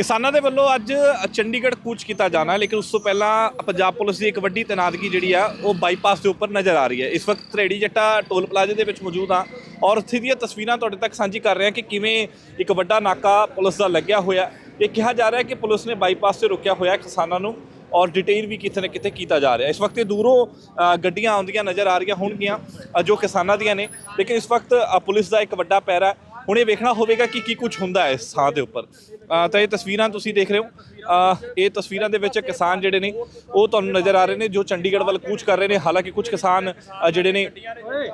ਕਿਸਾਨਾਂ ਦੇ ਵੱਲੋਂ ਅੱਜ ਚੰਡੀਗੜ੍ਹ ਕੂਚ ਕੀਤਾ ਜਾਣਾ ਹੈ ਲੇਕਿਨ ਉਸ ਤੋਂ ਪਹਿਲਾਂ ਪੰਜਾਬ ਪੁਲਿਸ ਦੀ ਇੱਕ ਵੱਡੀ ਤੈਨਾਤਗੀ ਜਿਹੜੀ ਆ, ਉਹ ਬਾਈਪਾਸ ਦੇ ਉੱਪਰ ਨਜ਼ਰ ਆ ਰਹੀ ਹੈ। ਇਸ ਵਕਤ ਤਰੇੜੀ ਜੱਟਾ ਟੋਲ ਪਲਾਜ਼ੇ ਦੇ ਵਿੱਚ ਮੌਜੂਦ ਆ ਔਰ ਉੱਥੇ ਦੀਆਂ ਤਸਵੀਰਾਂ ਤੁਹਾਡੇ ਤੱਕ ਸਾਂਝੀ ਕਰ ਰਹੇ ਹਾਂ ਕਿ ਕਿਵੇਂ ਇੱਕ ਵੱਡਾ ਨਾਕਾ ਪੁਲਿਸ ਦਾ ਲੱਗਿਆ ਹੋਇਆ। ਇਹ ਕਿਹਾ ਜਾ ਰਿਹਾ ਹੈ ਕਿ ਪੁਲਿਸ ਨੇ ਬਾਈਪਾਸ ਤੇ ਰੁਕਿਆ ਹੋਇਆ ਕਿਸਾਨਾਂ ਨੂੰ ਔਰ ਡਿਟੇਲ ਵੀ ਕਿਤੇ ਨਾ ਕਿਤੇ ਕੀਤਾ ਜਾ ਰਿਹਾ। ਇਸ ਵਕਤ ਇਹ ਦੂਰੋਂ ਗੱਡੀਆਂ ਆਉਂਦੀਆਂ ਨਜ਼ਰ ਆ ਰਹੀਆਂ ਹੋਣਗੀਆਂ ਜੋ ਕਿਸਾਨਾਂ ਦੀਆਂ ਨੇ। ਲੇਕਿਨ ਇਸ ਵਕਤ ਪੁਲਿਸ ਦਾ ਇੱਕ ਵੱਡਾ ਪੈਰਾ ਹੁਣ ਇਹ ਵੇਖਣਾ ਹੋਵੇਗਾ ਕਿ ਕੀ ਕੁਝ ਹੁੰਦਾ ਹੈ ਇਸ ਥਾਂ ਦੇ ਉੱਪਰ। ਤਾਂ ਇਹ ਤਸਵੀਰਾਂ ਤੁਸੀਂ ਦੇਖ ਰਹੇ ਹੋ। ਇਹ ਤਸਵੀਰਾਂ ਦੇ ਵਿੱਚ ਕਿਸਾਨ ਜਿਹੜੇ ਨੇ ਉਹ ਤੁਹਾਨੂੰ ਨਜ਼ਰ ਆ ਰਹੇ ਨੇ ਜੋ ਚੰਡੀਗੜ੍ਹ ਵੱਲ ਕੂਚ ਕਰ ਰਹੇ ਨੇ। ਹਾਲਾਂਕਿ ਕੁਝ ਕਿਸਾਨ ਜਿਹੜੇ ਨੇ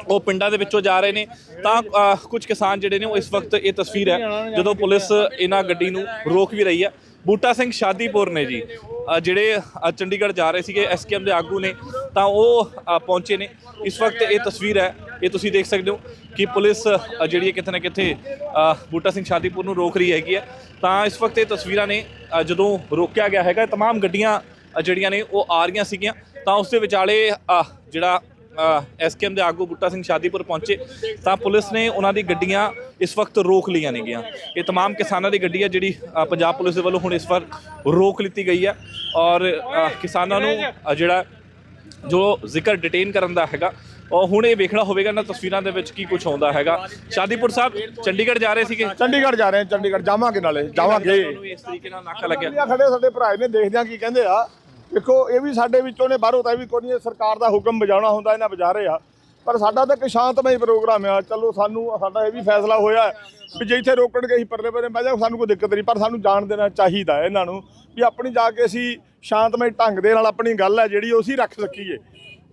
ਉਹ ਪਿੰਡਾਂ ਦੇ ਵਿੱਚੋਂ ਜਾ ਰਹੇ ਨੇ। ਤਾਂ ਅ, ਕੁਝ ਕਿਸਾਨ ਜਿਹੜੇ ਨੇ ਉਹ ਇਸ ਵਕਤ ਇਹ ਤਸਵੀਰ ਹੈ ਜਦੋਂ ਪੁਲਿਸ ਇਹਨਾਂ ਗੱਡੀ ਨੂੰ ਰੋਕ ਵੀ ਰਹੀ ਹੈ। ਬੂਟਾ ਸਿੰਘ ਸ਼ਾਦੀਪੁਰ ਨੇ ਜੀ ਅ, ਜਿਹੜੇ ਅ, ਚੰਡੀਗੜ੍ਹ ਜਾ ਰਹੇ ਸੀਗੇ ਐਸਕੇਐਮ ਦੇ ਆਗੂ ਨੇ ਤਾਂ ਉਹ ਅ, ਪਹੁੰਚੇ ਨੇ ਇਸ ਵਕਤ ਇਹ ਤਸਵੀਰ ਹੈ ਇਹ ਤੁਸੀਂ ਦੇਖ ਸਕਦੇ ਹੋ ਕਿ ਪੁਲਿਸ ਅ, ਜਿਹੜੀ ਹੈ ਕਿਤੇ ਨਾ ਕਿਤੇ ਅ, ਬੂਟਾ ਸਿੰਘ ਸ਼ਾਦੀਪੁਰ ਨੂੰ ਰੋਕ ਰਹੀ ਹੈਗੀ ਹੈ ਤਾਂ ਇਸ ਵਕਤ ਇਹ ਤਸਵੀਰਾਂ ਨੇ ਅ, ਜਦੋਂ ਰੋਕਿਆ ਗਿਆ ਹੈਗਾ तमाम ਗੱਡੀਆਂ ਅ, ਜਿਹੜੀਆਂ ਨੇ ਉਹ ਆ ਰਹੀਆਂ ਸੀਗੀਆਂ ਤਾਂ ਉਸ ਦੇ ਵਿਚਾਲੇ ਅ, ਜਿਹੜਾ ਐਸਕੇਐਮ ਦੇ ਆਗੂ ਬੁੱਟਾ ਸਿੰਘ ਸ਼ਾਦੀਪੁਰ ਪਹੁੰਚੇ ਤਾਂ ਪੁਲਿਸ ਨੇ ਉਹਨਾਂ ਦੀ ਗੱਡੀਆਂ ਇਸ ਵਕਤ ਰੋਕ ਲਈਆਂ ਨੇਗੀਆਂ ਇਹ तमाम ਕਿਸਾਨਾਂ ਦੀ ਗੱਡੀ ਹੈ ਜਿਹੜੀ ਅ, ਪੰਜਾਬ ਪੁਲਿਸ ਦੇ ਵੱਲੋਂ ਹੁਣ ਇਸ ਵਾਰ ਰੋਕ ਲਿੱਤੀ ਗਈ ਹੈ ਔਰ ਅ, ਕਿਸਾਨਾਂ ਨੂੰ ਅ, ਜਿਹੜਾ ਜੋ ਜ਼ਿਕਰ ਡਿਟੇਨ ਕਰਨ ਦਾ ਹੈਗਾ ਉਹ ਹੁਣ ਇਹ ਵੇਖਣਾ ਹੋਵੇਗਾ ਨਾ ਤਸਵੀਰਾਂ ਦੇ ਵਿੱਚ ਕੀ ਕੁਝ ਆਉਂਦਾ ਹੈਗਾ ਸ਼ਾਦੀਪੁਰ ਸਾਹਿਬ ਚੰਡੀਗੜ੍ਹ ਜਾ ਰਹੇ ਸੀਗੇ ਚੰਡੀਗੜ੍ਹ ਜਾ ਰਹੇ ਹਾਂ ਚੰਡੀਗੜ੍ਹ ਜਾਵਾਂਗੇ ਨਾਲੇ ਜਾਵਾਂਗੇ ਤੁਹਾਨੂੰ ਇਸ ਤਰੀਕੇ ਨਾਲ ਨਾਕਾ ਲੱਗਿਆ ਇੰਡੀਆ ਖੜੇ ਸਾਡੇ ਭਰਾ ਨੇ ਦੇਖਦੇ ਆ ਕੀ ਕਹਿੰਦੇ ਆ ਦੇਖੋ, ਇਹ ਵੀ ਸਾਡੇ ਵਿੱਚੋਂ ਨੇ ਬਾਹਰੋਂ ਤਾਂ ਇਹ ਵੀ ਕੋਈ ਨਹੀਂ, ਸਰਕਾਰ ਦਾ ਹੁਕਮ ਵਜਾਉਣਾ ਹੁੰਦਾ, ਇਹਨਾਂ ਵਜਾ ਰਹੇ ਆ। ਪਰ ਸਾਡਾ ਤਾਂ ਇੱਕ ਸ਼ਾਂਤਮਈ ਪ੍ਰੋਗਰਾਮ ਆ। ਚਲੋ, ਸਾਨੂੰ, ਸਾਡਾ ਇਹ ਵੀ ਫੈਸਲਾ ਹੋਇਆ ਵੀ ਜੇ ਇੱਥੇ ਰੋਕਣਗੇ, ਅਸੀਂ ਪਰਲੇ ਪਰਲੇ ਬਹਿ ਜਾ ਸਾਨੂੰ ਕੋਈ ਦਿੱਕਤ ਨਹੀਂ। ਪਰ ਸਾਨੂੰ ਜਾਣ ਦੇਣਾ ਚਾਹੀਦਾ ਇਹਨਾਂ ਨੂੰ ਵੀ ਆਪਣੀ ਜਾ ਕੇ ਅਸੀਂ ਸ਼ਾਂਤਮਈ ਢੰਗ ਦੇ ਨਾਲ ਆਪਣੀ ਗੱਲ ਹੈ, ਜਿਹੜੀ ਉਹ ਅਸੀਂ ਰੱਖ ਸਕੀਏ।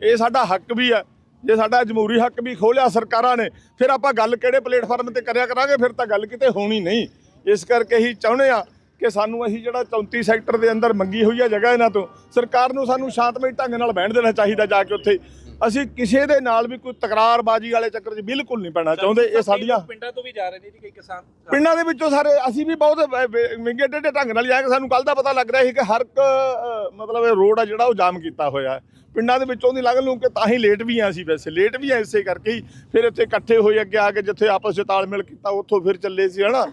ਇਹ ਸਾਡਾ ਹੱਕ ਵੀ ਹੈ। ਜੇ ਸਾਡਾ ਜਮਹੂਰੀ ਹੱਕ ਵੀ ਖੋਲਿਆ ਸਰਕਾਰਾਂ ਨੇ, ਫਿਰ ਆਪਾਂ ਗੱਲ ਕਿਹੜੇ ਪਲੇਟਫਾਰਮ ਤੇ ਕਰਿਆ ਕਰਾਂਗੇ, ਫਿਰ ਤਾਂ ਗੱਲ ਕਿਤੇ ਹੋਣੀ ਨਹੀਂ। ਇਸ ਕਰਕੇ ਹੀ ਚਾਹੁੰਦੇ ਆ ਕਿ ਸਾਨੂੰ ਅਸੀਂ ਜਿਹੜਾ 34 ਸੈਕਟਰ ਦੇ ਅੰਦਰ ਮੰਗੀ ਹੋਈ ਹੈ ਜਗ੍ਹਾ ਇਹਨਾਂ ਤੋਂ ਸਰਕਾਰ ਨੂੰ ਸਾਨੂੰ ਸ਼ਾਂਤਮਈ ਢੰਗ ਨਾਲ ਬਹਿਣ ਦੇਣਾ ਚਾਹੀਦਾ ਜਾ ਕੇ ਉੱਥੇ। ਅਸੀਂ ਕਿਸੇ ਦੇ ਨਾਲ ਵੀ ਕੋਈ ਤਕਰਾਰਬਾਜ਼ੀ ਵਾਲੇ ਚੱਕਰ 'ਚ ਬਿਲਕੁਲ ਨਹੀਂ ਪੈਣਾ ਚਾਹੁੰਦੇ ਇਹ ਸਾਡੀਆਂ ਪਿੰਡਾਂ ਤੋਂ ਵੀ ਜਾ ਰਹੇ ਨੇ ਜੀ ਕਈ ਕਿਸਾਨ ਪਿੰਡਾਂ ਦੇ ਵਿੱਚੋਂ ਸਾਰੇ ਅਸੀਂ ਵੀ ਬਹੁਤ ਵਿੰਗੇ ਟੇਢੇ ਢੰਗ ਨਾਲ ਜਾ ਕੇ ਸਾਨੂੰ ਕੱਲ ਦਾ ਪਤਾ ਲੱਗ ਰਿਹਾ ਸੀ ਕਿ ਹਰ ਇੱਕ ਮਤਲਬ ਇਹ ਰੋਡ ਆ ਜਿਹੜਾ ਉਹ ਜਾਮ ਕੀਤਾ ਹੋਇਆ ਪਿੰਡਾਂ ਦੇ ਵਿੱਚੋਂ ਦੀ ਲੰਘ ਲੂੰ ਕਿ ਤਾਂ ਹੀ ਲੇਟ ਵੀ ਆ ਅਸੀਂ ਵੈਸੇ ਲੇਟ ਵੀ ਆ ਇਸੇ ਕਰਕੇ ਹੀ। ਫਿਰ ਇੱਥੇ ਇਕੱਠੇ ਹੋਏ ਅੱਗੇ ਆ ਕੇ ਜਿੱਥੇ ਆਪਸ ਵਿੱਚ ਤਾਲਮੇਲ ਕੀਤਾ ਉੱਥੋਂ ਫਿਰ ਚੱਲੇ ਸੀ ਹਨਾ?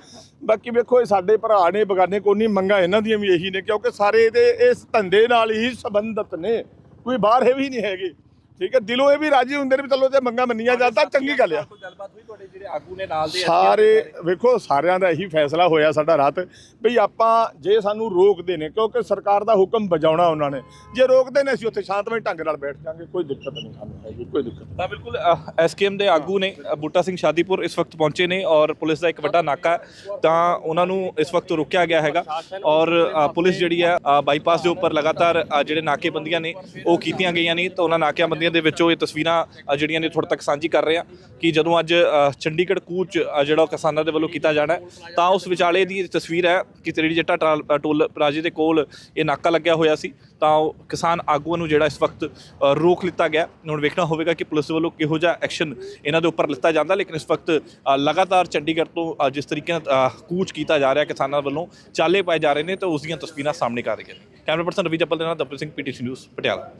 ਬਾਕੀ ਵੇਖੋ, ਇਹ ਸਾਡੇ ਭਰਾ ਨੇ, ਬਗਾਨੇ ਕੋਨੀ ਨਹੀਂ ਮੰਗਾ ਇਹਨਾਂ ਦੀਆਂ ਵੀ ਇਹੀ ਨੇ, ਕਿਉਂਕਿ ਸਾਰੇ ਇਹਦੇ, ਇਸ ਧੰਦੇ ਨਾਲ ਹੀ ਸੰਬੰਧਿਤ ਨੇ। ਕੋਈ ਬਾਹਰ ਹੈ ਵੀ ਨਹੀਂ ਹੈਗੇ। ਠੀਕ ਹੈ, ਦਿਲੋਂ ਇਹ ਵੀ ਰਾਜੀ ਹੁੰਦੇ ਨੇ ਵੀ ਚਲੋ ਜੇ ਮੰਗਾ ਮੰਨੀਆਂ ਜਾਂਦਾ ਚੰਗੀ ਗੱਲ ਆ। ਗੱਲਬਾਤ ਹੋਈ ਤੁਹਾਡੇ ਜਿਹੜੇ ਆਗੂ ਨੇ ਨਾਲ ਦੇ ਸਾਰੇ ਵੇਖੋ, ਸਾਰਿਆਂ ਦਾ ਇਹੀ ਫੈਸਲਾ ਹੋਇਆ ਸਾਡਾ ਰਾਤ ਵੀ ਆਪਾਂ ਜੇ ਸਾਨੂੰ ਰੋਕਦੇ ਨੇ, ਕਿਉਂਕਿ ਸਰਕਾਰ ਦਾ ਹੁਕਮ ਵਜਾਉਣਾ ਉਹਨਾਂ ਨੇ। ਜੇ ਰੋਕਦੇ ਨੇ, ਅਸੀਂ ਉੱਥੇ ਸ਼ਾਂਤਮਈ ਢੰਗ ਨਾਲ ਬੈਠ ਜਾਾਂਗੇ, ਕੋਈ ਦਿੱਕਤ ਨਹੀਂ ਸਾਨੂੰ ਹੈਗੀ, ਕੋਈ ਦਿੱਕਤ ਤਾਂ ਬਿਲਕੁਲ ਐਸਕੇਐਮ ਦੇ ਆਗੂ ਨੇ ਬੂਟਾ ਸਿੰਘ ਸ਼ਾਦੀਪੁਰ ਇਸ ਵਕਤ ਪਹੁੰਚੇ ਨੇ ਔਰ ਪੁਲਿਸ ਦਾ ਇੱਕ ਵੱਡਾ ਨਾਕਾ ਤਾਂ ਉਹਨਾਂ ਨੂੰ ਇਸ ਵਕਤ ਰੋਕਿਆ ਗਿਆ ਹੈਗਾ ਔਰ ਪੁਲਿਸ ਜਿਹੜੀ ਹੈ ਬਾਈਪਾਸ ਦੇ ਉੱਪਰ ਲਗਾਤਾਰ ਜਿਹੜੇ ਨਾਕੇਬੰਦੀਆਂ ਨੇ, ਉਹ ਕੀਤੀਆਂ ਗਈਆਂ ਨੇ। ਤਾਂ ਉਹਨਾਂ ਨਾਕਿਆਬੰਦੀਆਂ ਦੇ ਵਿੱਚੋਂ ਇਹ ਤਸਵੀਰਾਂ ਜਿਹੜੀਆਂ ਨੇ ਤੁਹਾਡੇ ਤੱਕ ਸਾਂਝੀ ਕਰ ਰਹੇ ਆ ਕਿ ਜਦੋਂ ਅੱਜ ਚੰਡੀਗੜ੍ਹ ਕੂਚ ਜਿਹੜਾ ਉਹ ਕਿਸਾਨਾਂ ਦੇ ਵੱਲੋਂ ਕੀਤਾ ਜਾਣਾ ਤਾਂ ਉਸ ਵਿਚਾਲੇ ਦੀ ਤਸਵੀਰ ਹੈ ਕਿ ਤੇਰੀ ਜੱਟਾ ਟੋਲ ਪਲਾਜ਼ੇ ਦੇ ਕੋਲ ਇਹ ਨਾਕਾ ਲੱਗਿਆ ਹੋਇਆ ਸੀ, ਤਾਂ ਉਹ ਕਿਸਾਨ ਆਗੂਆਂ ਨੂੰ ਜਿਹੜਾ ਇਸ ਵਕਤ ਰੋਕ ਲਿੱਤਾ ਗਿਆ ਹੁਣ ਵੇਖਣਾ ਹੋਵੇਗਾ ਕਿ ਪੁਲਿਸ ਵੱਲੋਂ ਕਿਹੋ ਜਿਹਾ ਐਕਸ਼ਨ ਇਹਨਾਂ ਦੇ ਉੱਪਰ ਲਿੱਤਾ ਜਾਂਦਾ, ਲੇਕਿਨ ਇਸ ਵਕਤ ਲਗਾਤਾਰ ਚੰਡੀਗੜ੍ਹ ਤੋਂ ਜਿਸ ਤਰੀਕੇ ਨਾਲ ਕੂਚ ਕੀਤਾ ਜਾ ਰਿਹਾ ਕਿਸਾਨਾਂ ਵੱਲੋਂ, ਚਾਲੇ ਪਾਏ ਜਾ ਰਹੇ ਨੇ, ਤਾਂ ਉਸ ਦੀਆਂ ਤਸਵੀਰਾਂ ਸਾਹਮਣੇ ਆ ਰਹੀਆਂ ਨੇ। ਕੈਮਰਾ ਪਰਸਨ ਰਵੀ ਜੱਪਲ ਦੇ ਨਾਲ ਦਪਲ ਸਿੰਘ, ਪੀਟੀਸੀ ਨਿਊਜ਼, ਪਟਿਆਲਾ।